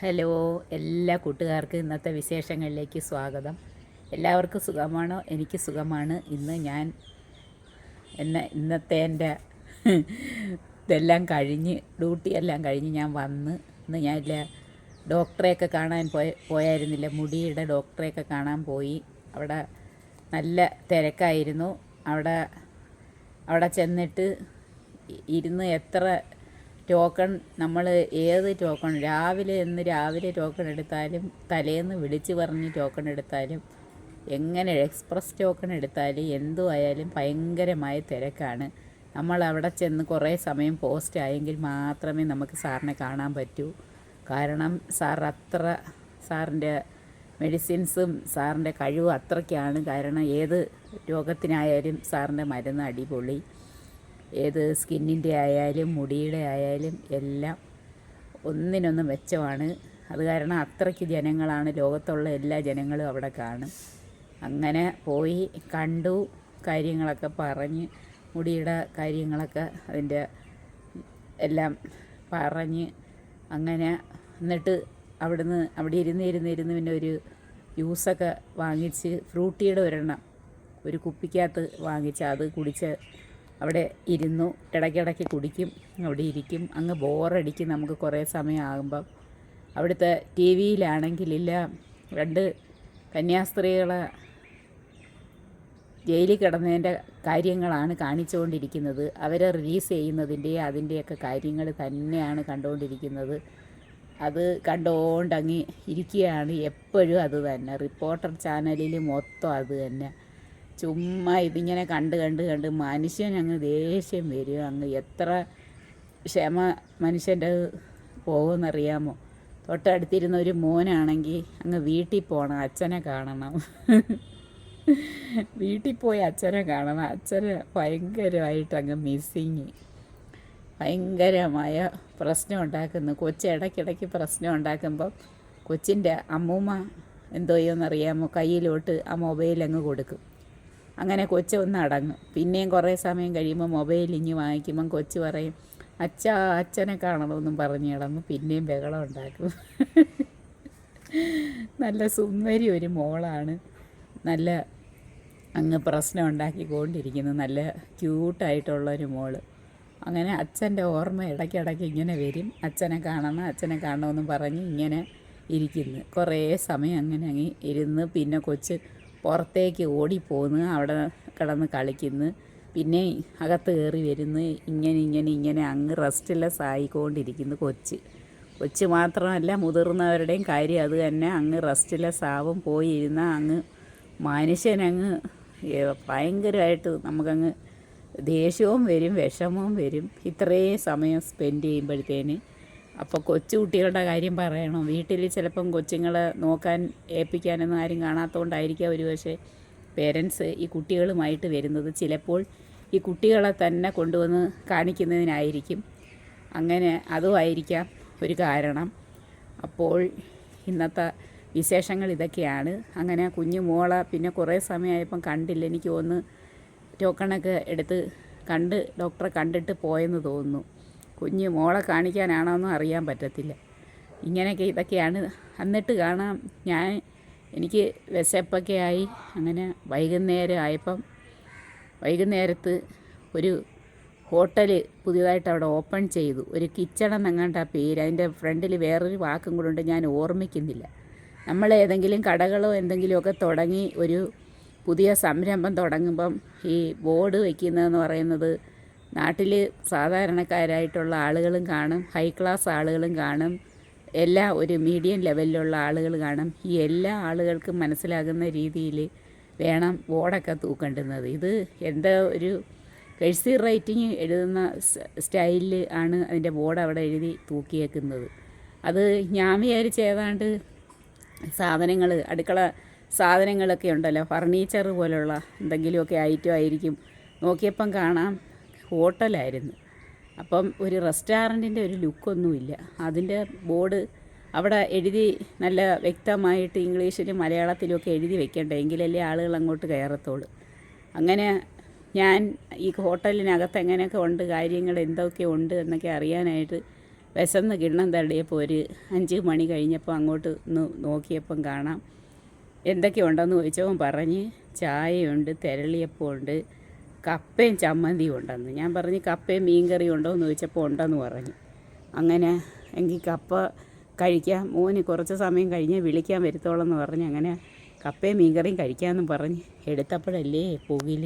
Hello എല്ലാ കൂട്ടുകാർക്കും ഇന്നത്തെ വിശേഷങ്ങളിലേക്ക് സ്വാഗതം. എല്ലാവർക്കും സുഖമാണോ? എനിക്ക് സുഖമാണ്. ഇന്ന് ഞാൻ എന്നെ ഇന്നത്തെ എന്റെ ഇതെല്ലാം കഴിഞ്ഞ് ഡ്യൂട്ടി എല്ലാം കഴിഞ്ഞ് ഞാൻ വന്ന് ഇന്ന് ഞാൻ ഇല്ല ഡോക്ടറെയൊക്കെ കാണാൻ പോയ പോയായിരുന്നില്ല. മുടിയുടെ ഡോക്ടറെയൊക്കെ കാണാൻ പോയി. അവിടെ നല്ല തിരക്കായിരുന്നു. അവിടെ അവിടെ ചെന്നിട്ട് ഇരുന്ന് എത്ര ടോക്കൺ നമ്മൾ ഏത് ടോക്കൺ രാവിലെ എന്ന് രാവിലെ ടോക്കൺ എടുത്താലും തലേന്ന് വിളിച്ച് പറഞ്ഞ് ടോക്കൺ എടുത്താലും എങ്ങനെ എക്സ്പ്രസ് ടോക്കൺ എടുത്താലും എന്തു ആയാലും ഭയങ്കരമായ തിരക്കാണ്. നമ്മൾ അവിടെ ചെന്ന് കുറേ സമയം പോസ്റ്റ് ആയെങ്കിൽ മാത്രമേ നമുക്ക് സാറിനെ കാണാൻ പറ്റൂ. കാരണം സാർ അത്ര സാറിന്റെ മെഡിസിൻസും സാറിന്റെ കഴിവും അത്രയ്ക്കാണ്. കാരണം ഏത് രോഗത്തിനായാലും സാറിന്റെ മരുന്ന് അടിപൊളി. ഏത് സ്കിന്നിന്റെ ആയാലും മുടിയുടെ ആയാലും എല്ലാം ഒന്നിനൊന്ന് മെച്ചമാണ്. അത് കാരണം അത്രയ്ക്ക് ജനങ്ങളാണ്. ലോകത്തുള്ള എല്ലാ ജനങ്ങളും അവിടെ കാണും. അങ്ങനെ പോയി കണ്ടു കാര്യങ്ങളൊക്കെ പറഞ്ഞ് മുടിയുടെ കാര്യങ്ങളൊക്കെ അതിന്റെ എല്ലാം പറഞ്ഞ് അങ്ങനെ എന്നിട്ട് അവിടുന്ന് അവിടെ ഇരുന്ന് ഇരുന്ന് ഇരുന്ന് പിന്നെ ഒരു ജ്യൂസൊക്കെ വാങ്ങിച്ച് ഫ്രൂട്ടിയുടെ ഒരെണ്ണം ഒരു കുപ്പിക്കകത്ത് വാങ്ങിച്ച് അത് കുടിച്ച് അവിടെ ഇരുന്നു ഇടയ്ക്കിടയ്ക്ക് കുടിക്കും അവിടെ ഇരിക്കും. അങ്ങ് ബോറടിക്കും നമുക്ക് കുറേ സമയമാകുമ്പം. അവിടുത്തെ ടി വിയിലാണെങ്കിലില്ല രണ്ട് കന്യാസ്ത്രീകളെ ജയിലിൽ കിടന്നതിന്റെ കാര്യങ്ങളാണ് കാണിച്ചുകൊണ്ടിരിക്കുന്നത്. അവരെ റിലീസ് ചെയ്യുന്നതിന്റെ അതിന്റെയൊക്കെ കാര്യങ്ങൾ തന്നെയാണ് കണ്ടുകൊണ്ടിരിക്കുന്നത്. അത് കണ്ടുകൊണ്ടങ്ങി ഇരിക്കുകയാണ് എപ്പോഴും അത് തന്നെ. റിപ്പോർട്ടർ ചാനലിൽ മൊത്തം അത് തന്നെ. ചുമ്മാ ഇതിങ്ങനെ കണ്ട് കണ്ട് കണ്ട് മനുഷ്യൻ അങ്ങ് ദേഷ്യം വരും. അങ്ങ് എത്ര ക്ഷമ മനുഷ്യന്റെ പോകുമെന്നറിയാമോ? തൊട്ടടുത്തിരുന്ന ഒരു മോനാണെങ്കിൽ അങ്ങ് വീട്ടിൽ പോകണം അച്ഛനെ കാണണം. വീട്ടിൽ പോയി അച്ഛനെ കാണണം. അച്ഛനെ ഭയങ്കരമായിട്ട് അങ്ങ് മിസ്സിങ് ഭയങ്കരമായ പ്രശ്നം ഉണ്ടാക്കുന്നു. കൊച്ച് ഇടയ്ക്കിടയ്ക്ക് പ്രശ്നം ഉണ്ടാക്കുമ്പോൾ കൊച്ചിന്റെ അമ്മൂമ്മ എന്തോ ചെയ്യുമെന്നറിയാമോ കയ്യിലോട്ട് ആ മൊബൈൽ അങ്ങ് കൊടുക്കും. അങ്ങനെ കൊച്ച് ഒന്ന് അടങ്ങും. പിന്നെയും കുറേ സമയം കഴിയുമ്പോൾ മൊബൈൽ ഇഞ്ഞ് വാങ്ങിക്കുമ്പം കൊച്ച് പറയും അച്ഛാ അച്ഛനെ കാണണമെന്നും പറഞ്ഞു കിടന്നു പിന്നെയും ബഹളം ഉണ്ടാക്കും. നല്ല സുന്ദരി ഒരു മോളാണ്. നല്ല അങ്ങ് പ്രശ്നം ഉണ്ടാക്കിക്കൊണ്ടിരിക്കുന്നു. നല്ല ക്യൂട്ടായിട്ടുള്ളൊരു മോൾ. അങ്ങനെ അച്ഛന്റെ ഓർമ്മ ഇടയ്ക്കിടയ്ക്ക് ഇങ്ങനെ വരും. അച്ഛനെ കാണണം അച്ഛനെ കാണണമെന്ന് പറഞ്ഞ് ഇങ്ങനെ ഇരിക്കുന്നു. കുറേ സമയം അങ്ങനെ അങ്ങ് ഇരുന്ന് പിന്നെ കൊച്ച് പുറത്തേക്ക് ഓടിപ്പോന്ന് അവിടെ കിടന്ന് കളിക്കുന്നു. പിന്നെ അകത്ത് കയറി വരുന്നു ഇങ്ങനെ ഇങ്ങനെ ഇങ്ങനെ അങ്ങ് റെസ്റ്റ്ലെസ് ആയിക്കൊണ്ടിരിക്കുന്നു കൊച്ച്. കൊച്ച് മാത്രമല്ല മുതിർന്നവരുടെയും കാര്യം അത് തന്നെ. അങ്ങ് റെസ്റ്റ്ലെസ് ആവും പോയിരുന്ന അങ്ങ് മനുഷ്യനങ്ങ് ഭയങ്കരമായിട്ട് നമുക്കങ്ങ് ദേഷ്യവും വരും വിഷമവും വരും. ഇത്രയും സമയം സ്പെൻഡ് ചെയ്യുമ്പോഴത്തേന് അപ്പോൾ കൊച്ചു കുട്ടികളുടെ കാര്യം പറയണം. വീട്ടിൽ ചിലപ്പം കൊച്ചുങ്ങൾ നോക്കാൻ ഏൽപ്പിക്കാനൊന്നും ആരും കാണാത്തതുകൊണ്ടായിരിക്കാം ഒരു പക്ഷേ പേരൻസ് ഈ കുട്ടികളുമായിട്ട് വരുന്നത്. ചിലപ്പോൾ ഈ കുട്ടികളെ തന്നെ കൊണ്ടുവന്ന് കാണിക്കുന്നതിനായിരിക്കും. അങ്ങനെ അതുമായിരിക്കാം ഒരു കാരണം. അപ്പോൾ ഇന്നത്തെ വിശേഷങ്ങൾ ഇതൊക്കെയാണ്. അങ്ങനെ കുഞ്ഞു മോളെ പിന്നെ കുറേ സമയമായപ്പം കണ്ടില്ല. എനിക്ക് ഒന്ന് ടോക്കണൊക്കെ എടുത്ത് കണ്ട് ഡോക്ടറെ കണ്ടിട്ട് പോയെന്ന് തോന്നുന്നു. കുഞ്ഞ് മോളെ കാണിക്കാനാണോന്നും അറിയാൻ പറ്റത്തില്ല. ഇങ്ങനെയൊക്കെ ഇതൊക്കെയാണ്. എന്നിട്ട് കാണാം. ഞാൻ എനിക്ക് വിശപ്പൊക്കെ ആയി. അങ്ങനെ വൈകുന്നേരം ആയപ്പം വൈകുന്നേരത്ത് ഒരു ഹോട്ടൽ പുതിയതായിട്ട് അവിടെ ഓപ്പൺ ചെയ്തു. ഒരു കിച്ചൺ എന്നങ്ങാണ്ട് ആ പേര്. അതിന്റെ ഫ്രണ്ടിൽ വേറൊരു വാക്കും കൂടെ ഉണ്ട്. ഞാൻ ഓർമ്മിക്കുന്നില്ല. നമ്മൾ ഏതെങ്കിലും കടകളോ എന്തെങ്കിലുമൊക്കെ തുടങ്ങി ഒരു പുതിയ സംരംഭം തുടങ്ങുമ്പം ഈ ബോർഡ് വയ്ക്കുന്നതെന്ന് പറയുന്നത് നാട്ടിൽ സാധാരണക്കാരായിട്ടുള്ള ആളുകളും കാണും ഹൈ ക്ലാസ് ആളുകളും കാണും എല്ലാ ഒരു മീഡിയം ലെവലിലുള്ള ആളുകൾ കാണും. ഈ എല്ലാ ആളുകൾക്കും മനസ്സിലാകുന്ന രീതിയിൽ വേണം ബോർഡൊക്കെ തൂക്കേണ്ടുന്നത്. ഇത് എന്താ ഒരു കഴ്സി റൈറ്റിങ് എഴുതുന്ന സ്റ്റൈലിൽ ആണ് അതിന്റെ ബോർഡ് അവിടെ എഴുതി തൂക്കിയേക്കുന്നത്. അത് ഞാൻ വിചാരിച്ച ഏതാണ്ട് സാധനങ്ങൾ അടുക്കള സാധനങ്ങളൊക്കെ ഉണ്ടല്ലോ ഫർണിച്ചർ പോലുള്ള എന്തെങ്കിലുമൊക്കെ ഐറ്റം ആയിരിക്കും. നോക്കിയപ്പം കാണാം ഹോട്ടലായിരുന്നു. അപ്പം ഒരു റെസ്റ്റോറന്റിന്റെ ഒരു ലുക്കൊന്നുമില്ല. അതിന്റെ ബോർഡ് അവിടെ എഴുതി നല്ല വ്യക്തമായിട്ട് ഇംഗ്ലീഷിലും മലയാളത്തിലും ഒക്കെ എഴുതി വെക്കേണ്ടേ? എങ്കിലല്ലേ ആളുകൾ അങ്ങോട്ട് കയറത്തുള്ളൂ. അങ്ങനെ ഞാൻ ഈ ഹോട്ടലിനകത്ത് എങ്ങനെയൊക്കെ ഉണ്ട് കാര്യങ്ങൾ എന്തൊക്കെ ഉണ്ട് എന്നൊക്കെ അറിയാനായിട്ട് വിശന്ന് കിണ്ണം തള്ളിയപ്പോൾ ഒരു അഞ്ച് മണി കഴിഞ്ഞപ്പോൾ അങ്ങോട്ട് ഒന്ന് നോക്കിയപ്പം കാണാം. എന്തൊക്കെ ഉണ്ടെന്ന് ചോദിച്ചവൻ പറഞ്ഞ് ചായയുണ്ട് തെരളിയപ്പമുണ്ട് കപ്പയും ചമ്മന്തിയും ഉണ്ടെന്ന്. ഞാൻ പറഞ്ഞ് കപ്പയും മീൻകറി ഉണ്ടോ? എന്ന് ചോദിച്ചപ്പോൾ ഉണ്ടെന്ന് പറഞ്ഞു. അങ്ങനെ എങ്കിൽ കപ്പ കഴിക്കാം. മോന് കുറച്ച് സമയം കഴിഞ്ഞ് വിളിക്കാൻ വരുത്തോളം എന്ന് പറഞ്ഞ് അങ്ങനെ കപ്പയും മീൻകറിയും കഴിക്കാമെന്ന് പറഞ്ഞ് എടുത്തപ്പോഴല്ലേ പുകിൽ.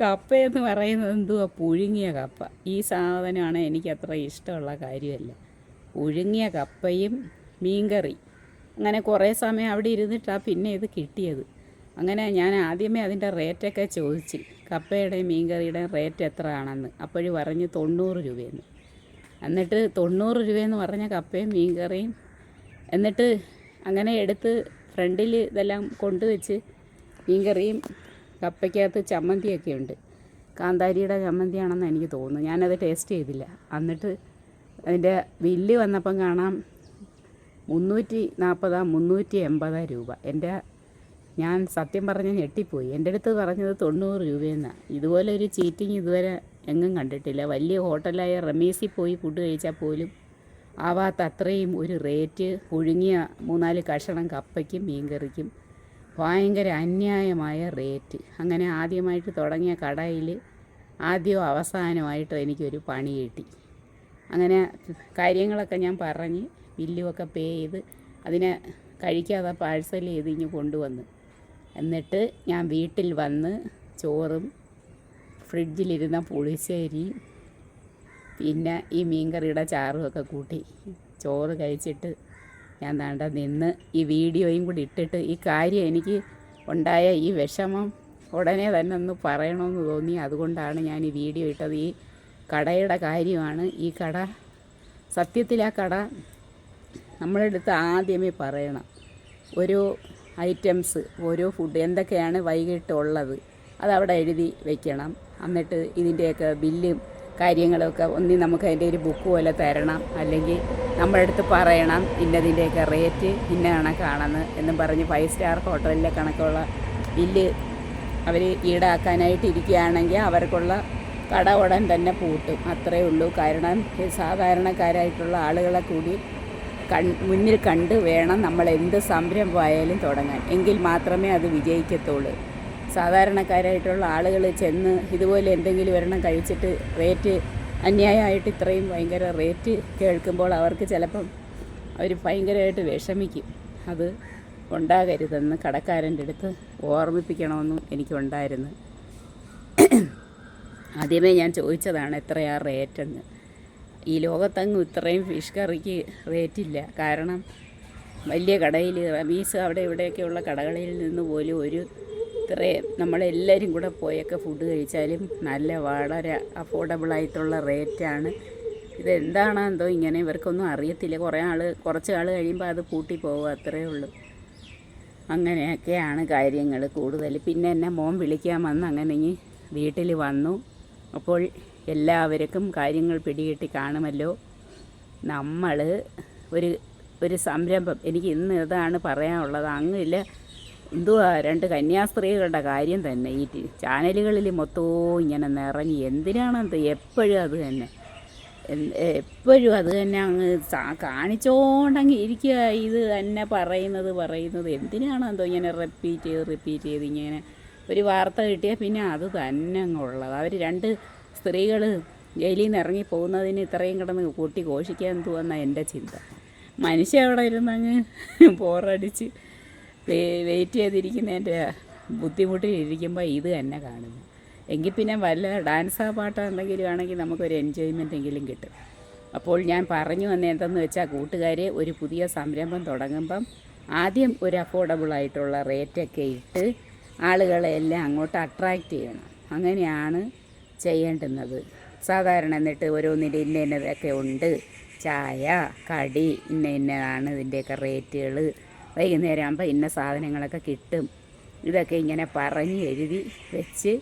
കപ്പയെന്ന് പറയുന്നത് എന്തുവാ? പുഴുങ്ങിയ കപ്പ. ഈ സാധനമാണ് എനിക്ക് അത്ര ഇഷ്ടമുള്ള കാര്യമല്ല. പുഴുങ്ങിയ കപ്പയും മീൻകറി. അങ്ങനെ കുറേ സമയം അവിടെ ഇരുന്നിട്ടാണ് പിന്നെ ഇത് കിട്ടിയത്. അങ്ങനെ ഞാൻ ആദ്യമേ അതിന്റെ റേറ്റൊക്കെ ചോദിച്ച് കപ്പയുടെയും മീൻകറിയുടെയും റേറ്റ് എത്ര ആണെന്ന് അപ്പോഴും പറഞ്ഞ് തൊണ്ണൂറ് രൂപയെന്ന്. എന്നിട്ട് തൊണ്ണൂറ് രൂപയെന്ന് പറഞ്ഞ കപ്പയും മീൻകറിയും എന്നിട്ട് അങ്ങനെ എടുത്ത് ഫ്രണ്ടിൽ ഇതെല്ലാം കൊണ്ടുവച്ച് മീൻകറിയും കപ്പയ്ക്കകത്ത് ചമ്മന്തിയൊക്കെ ഉണ്ട്. കാന്താരിയുടെ ചമ്മന്തിയാണെന്ന് എനിക്ക് തോന്നുന്നു. ഞാനത് ടേസ്റ്റ് ചെയ്തില്ല. എന്നിട്ട് അതിന്റെ ബില്ല് വന്നപ്പം കാണാം മുന്നൂറ്റി നാൽപ്പതാ മുന്നൂറ്റി എൺപതാ രൂപ. എന്റെ ഞാൻ സത്യം പറഞ്ഞ് ഞെട്ടിപ്പോയി. എന്റെ അടുത്ത് പറഞ്ഞത് തൊണ്ണൂറ് രൂപയെന്നാണ് ഇതുപോലെ ഒരു ചീറ്റിങ് ഇതുവരെ എങ്ങും കണ്ടിട്ടില്ല. വലിയ ഹോട്ടലായ റമീസിൽ പോയി ഫുഡ് കഴിച്ചാൽ പോലും ആവാത്ത അത്രയും ഒരു റേറ്റ് പുഴുങ്ങിയ മൂന്നാൽ കഷണം കപ്പയ്ക്കും മീൻകറിക്കും ഭയങ്കര അന്യായമായ റേറ്റ് അങ്ങനെ ആദ്യമായിട്ട് തുടങ്ങിയ കടയിൽ ആദ്യവും അവസാനമായിട്ടും എനിക്കൊരു പണി കിട്ടി. അങ്ങനെ കാര്യങ്ങളൊക്കെ ഞാൻ പറഞ്ഞ് ബില്ലുമൊക്കെ പേ ചെയ്ത് അതിനെ കഴിക്കാതെ പാഴ്സൽ ചെയ്ത് ഇങ്ങ് കൊണ്ടുവന്ന്. എന്നിട്ട് ഞാൻ വീട്ടിൽ വന്ന് ചോറും ഫ്രിഡ്ജിലിരുന്ന പുളിശ്ശേരിയും പിന്നെ ഈ മീൻകറിയുടെ ചാറുമൊക്കെ കൂട്ടി ചോറ് കഴിച്ചിട്ട് ഞാൻ താണ്ട നിന്ന് ഈ വീഡിയോയും കൂടി ഇട്ടിട്ട് ഈ കാര്യം എനിക്ക് ഉണ്ടായ ഈ വിഷമം ഉടനെ തന്നെ ഒന്ന് പറയണമെന്ന് തോന്നി. അതുകൊണ്ടാണ് ഞാൻ ഈ വീഡിയോ ഇട്ടത്. ഈ കടയുടെ കാര്യമാണ് ഈ കട. സത്യത്തിൽ ആ കട നമ്മളെടുത്ത് ആദ്യമേ പറയണം. ഒരു ഐറ്റംസ് ഓരോ ഫുഡ് എന്തൊക്കെയാണ് വൈകിട്ടുള്ളത് അതവിടെ എഴുതി വെക്കണം. എന്നിട്ട് ഇതിന്റെയൊക്കെ ബില്ലും കാര്യങ്ങളൊക്കെ ഒന്നി നമുക്ക് അതിന്റെ ഒരു ബുക്ക് പോലെ തരണം. അല്ലെങ്കിൽ നമ്മുടെ അടുത്ത് പറയണം ഇന്നതിന്റെയൊക്കെ റേറ്റ് ഇന്ന കണക്കാണെന്ന് എന്നും പറഞ്ഞ് ഫൈവ് സ്റ്റാർ ഹോട്ടലിലെ കണക്കുള്ള ബില്ല് അവർ ഈടാക്കാനായിട്ട് ഇരിക്കുകയാണെങ്കിൽ അവർക്കുള്ള കട ഉടൻ തന്നെ പൂട്ടും. അത്രയേ ഉള്ളൂ. കാരണം സാധാരണക്കാരായിട്ടുള്ള ആളുകളെ കൂടി മുന്നിൽ കണ്ട് വേണം നമ്മൾ എന്ത് സംരംഭമായാലും തുടങ്ങാൻ. എങ്കിൽ മാത്രമേ അത് വിജയിക്കത്തുള്ളൂ. സാധാരണക്കാരായിട്ടുള്ള ആളുകൾ ചെന്ന് ഇതുപോലെ എന്തെങ്കിലും ഒരെണ്ണം കഴിച്ചിട്ട് റേറ്റ് അന്യായമായിട്ട് ഇത്രയും ഭയങ്കര റേറ്റ് കേൾക്കുമ്പോൾ അവർക്ക് ചിലപ്പം അവർ ഭയങ്കരമായിട്ട് വിഷമിക്കും. അത് ഉണ്ടാകരുതെന്ന് കടക്കാരന്റെ അടുത്ത് ഓർമ്മിപ്പിക്കണമെന്നും എനിക്കുണ്ടായിരുന്നു. ആദ്യമേ ഞാൻ ചോദിച്ചതാണ് എത്രയാ റേറ്റെന്ന്. ഈ ലോകത്തങ്ങ് ഇത്രയും ഫിഷ് കറിക്ക് റേറ്റില്ല കാരണം വലിയ കടയിൽ റമീസ് അവിടെ ഇവിടെയൊക്കെയുള്ള കടകളിൽ നിന്ന് പോലും ഒരു ഇത്രയും നമ്മളെല്ലാവരും കൂടെ പോയൊക്കെ ഫുഡ് കഴിച്ചാലും നല്ല വളരെ അഫോർഡബിളായിട്ടുള്ള റേറ്റാണ് ഇതെന്താണോ എന്തോ ഇങ്ങനെ ഇവർക്കൊന്നും അറിയത്തില്ല. കുറേ ആൾ കുറച്ച് ആൾ കഴിയുമ്പോൾ അത് പൂട്ടി പോകും അത്രയേ ഉള്ളൂ. അങ്ങനെയൊക്കെയാണ് കാര്യങ്ങൾ കൂടുതൽ പിന്നെ എന്നെ മോൻ വിളിക്കാൻ വന്ന് അങ്ങനെ വീട്ടിൽ വന്നു. അപ്പോൾ എല്ലാവർക്കും കാര്യങ്ങൾ പിടികിട്ടി കാണുമല്ലോ. നമ്മൾ ഒരു ഒരു സംരംഭം എനിക്ക് ഇന്ന് ഇതാണ് പറയാനുള്ളത്. അങ്ങില്ല എന്തുവാ രണ്ട് കന്യാസ്ത്രീകളുടെ കാര്യം തന്നെ. ഈ ചാനലുകളിൽ മൊത്തവും ഇങ്ങനെ നിറഞ്ഞ് എന്തിനാണെന്ത്? എപ്പോഴും അത് തന്നെ. എപ്പോഴും അത് തന്നെ അങ്ങ് കാണിച്ചോണ്ടങ്ങ് ഇരിക്കുക. ഇത് തന്നെ പറയുന്നത് പറയുന്നത്. എന്തിനാണെന്തോ ഇങ്ങനെ റിപ്പീറ്റ് ചെയ്ത് റിപ്പീറ്റ് ചെയ്ത് ഇങ്ങനെ ഒരു വാർത്ത കിട്ടിയാൽ പിന്നെ അത് തന്നെ അങ്ങുള്ളത് അവർ രണ്ട് സ്ത്രീകൾ ജയിലിൽ നിന്ന് ഇറങ്ങി പോകുന്നതിന് ഇത്രയും കിടന്ന് കൂട്ടി ഘോഷിക്കാൻ തോന്നുന്ന എന്റെ ചിന്ത. മനുഷ്യ അവിടെ ഇരുന്നങ്ങ് പോറടിച്ച് വെയിറ്റ് ചെയ്തിരിക്കുന്നതിന്റെ ബുദ്ധിമുട്ടിലിരിക്കുമ്പോൾ ഇത് തന്നെ കാണുന്നു. എങ്കിൽ പിന്നെ വല്ല ഡാൻസോ പാട്ടോ എന്തെങ്കിലും ആണെങ്കിൽ നമുക്കൊരു എൻജോയ്മെന്റ് എങ്കിലും കിട്ടും. അപ്പോൾ ഞാൻ പറഞ്ഞു വന്ന എന്തെന്ന് വെച്ചാൽ കൂട്ടുകാരെ ഒരു പുതിയ സംരംഭം തുടങ്ങുമ്പം ആദ്യം ഒരു അഫോർഡബിൾ ആയിട്ടുള്ള റേറ്റൊക്കെ ഇട്ട് ആളുകളെ എല്ലാം അങ്ങോട്ട് അട്രാക്റ്റ് ചെയ്യണം. അങ്ങനെയാണ് ചെയ്യേണ്ടുന്നത്. സാധാരണ എന്നിട്ട് ഓരോന്നിന്റെ ഇന്ന ഇന്നതൊക്കെ ഉണ്ട്. ചായ കടി ഇന്ന ഇന്നതാണ് ഇതിന്റെയൊക്കെ റേറ്റുകൾ വൈകുന്നേരം ആകുമ്പോൾ ഇന്ന സാധനങ്ങളൊക്കെ കിട്ടും. ഇതൊക്കെ ഇങ്ങനെ പറഞ്ഞ് എഴുതി വെച്ച്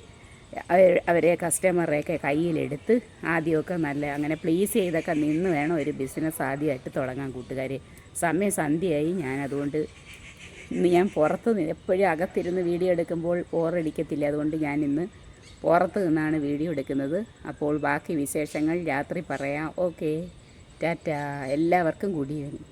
അവരെ കസ്റ്റമറെയൊക്കെ കയ്യിലെടുത്ത് ആദ്യമൊക്കെ നല്ല അങ്ങനെ പ്ലീസ് ചെയ്തൊക്കെ നിന്ന് വേണം ഒരു ബിസിനസ് ആദ്യമായിട്ട് തുടങ്ങാൻ കൂട്ടുകാരെ. സമയം സന്ധ്യയായി. ഞാൻ ഇന്ന് ഞാൻ പുറത്ത് എപ്പോഴും അകത്തിരുന്ന് വീഡിയോ എടുക്കുമ്പോൾ ബോറടിക്കത്തില്ല അതുകൊണ്ട് ഞാൻ ഇന്ന് പുറത്ത് നിന്നാണ് വീഡിയോ എടുക്കുന്നത്. അപ്പോൾ ബാക്കി വിശേഷങ്ങൾ രാത്രി പറയാം. ഓക്കെ. ടാറ്റ. എല്ലാവർക്കും ഗുഡ് ഈവനിങ്.